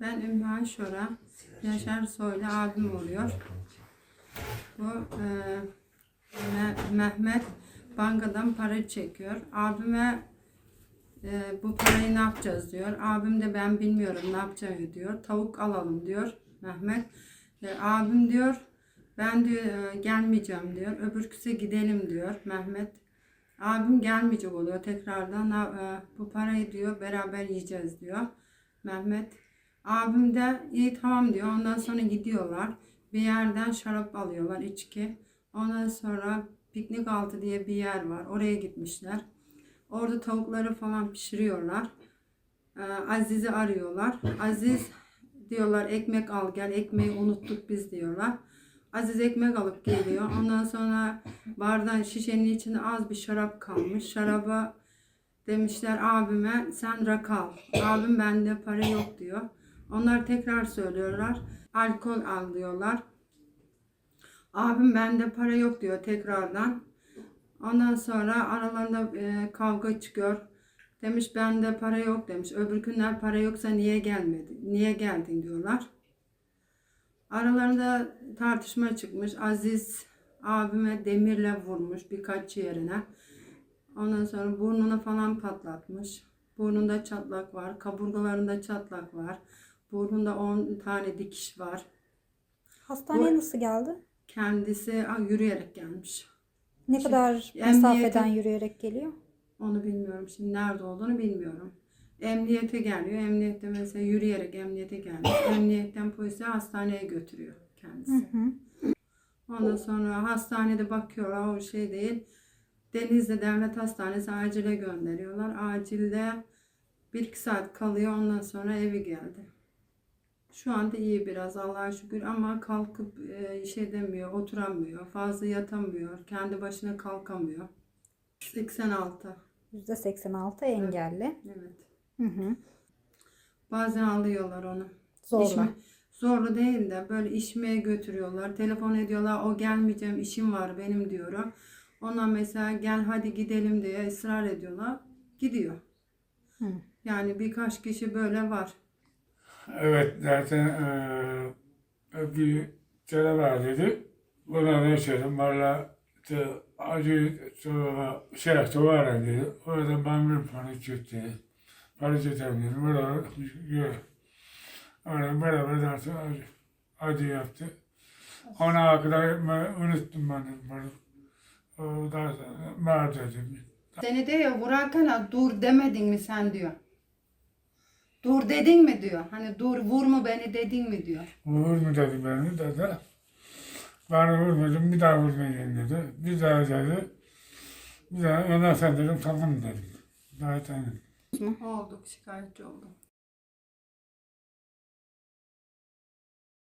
Ben Ümmü Şora, Yaşar Soylu abim oluyor. Bu e, Me- Mehmet bankadan para çekiyor. Abime e, bu parayı ne yapacağız diyor. Abim de ben bilmiyorum ne yapacağım diyor. Tavuk alalım diyor Mehmet. E, abim diyor ben diyor e, gelmeyeceğim diyor. Öbürküse gidelim diyor Mehmet. Abim gelmeyecek oluyor tekrardan. e, bu parayı diyor beraber yiyeceğiz diyor Mehmet. Abim de iyi tamam diyor. Ondan sonra gidiyorlar. Bir yerden şarap alıyorlar içki. Ondan sonra piknik altı diye bir yer var. Oraya gitmişler. Orada tavukları falan pişiriyorlar. Ee, Aziz'i arıyorlar. Aziz diyorlar ekmek al gel. Ekmeği unuttuk biz diyorlar. Aziz ekmek alıp geliyor. Ondan sonra bardağın şişenin içinde az bir şarap kalmış. Şaraba demişler abime sen rakı al. Abim bende para yok diyor. Onlar tekrar söylüyorlar. Alkol al diyorlar. Abim bende para yok diyor tekrardan. Ondan sonra aralarında e, kavga çıkıyor. Demiş bende para yok demiş. Öbür günler para yoksa niye gelmedi? Niye geldin diyorlar. Aralarında tartışma çıkmış. Aziz abime demirle vurmuş birkaç yerine. Ondan sonra burnunu falan patlatmış. Burnunda çatlak var. Kaburgalarında çatlak var. Burnunda 10 tane dikiş var. Hastaneye Bu- nasıl geldi? Kendisi yürüyerek gelmiş. Ne Şey, kadar mesafeden yürüyerek geliyor? Onu bilmiyorum. Şimdi nerede olduğunu bilmiyorum. Emniyete geliyor. Emniyette mesela yürüyerek emniyete gelmiş. Emniyetten polise hastaneye götürüyor kendisi. Hı. Ondan sonra hastanede bakıyorlar o şey değil. Denizli Devlet Hastanesi acile gönderiyorlar. Acilde bir iki saat kalıyor ondan sonra evi geldi. Şu anda iyi biraz Allah'a şükür ama kalkıp e, şey demiyor, oturamıyor, fazla yatamıyor, kendi başına kalkamıyor. 86. %86 engelli. Evet. Hı hı. Bazen alıyorlar onu. Zorla. İşme- zorla değil de böyle işmeye götürüyorlar. Telefon ediyorlar. O gelmeyeceğim işim var benim diyor. Ona mesela gel hadi gidelim diye ısrar ediyorlar. Gidiyor. Hı. Yani birkaç kişi böyle var. Evet zaten eee bir kere var dedi. Buna ne söyledim valla işte acı sonra şey tuvara dedi. Orada ben bir para çıktı. Para çıktım dedim. Orada gör. Orada beraber zaten acı, acı yaptı. Ona kadar unuttum ben de bunu. O da var dedim. Seni diyor vurarken dur demedin mi sen diyor. Dur dedin mi diyor. Hani dur vurma beni dedin mi diyor. Vur mu dedi beni dedi. Ben vurmadım bir daha vurmayın dedi. Bir daha dedi. Bir daha ondan sonra dedim tamam dedim. Zaten Olduk şikayetçi oldum.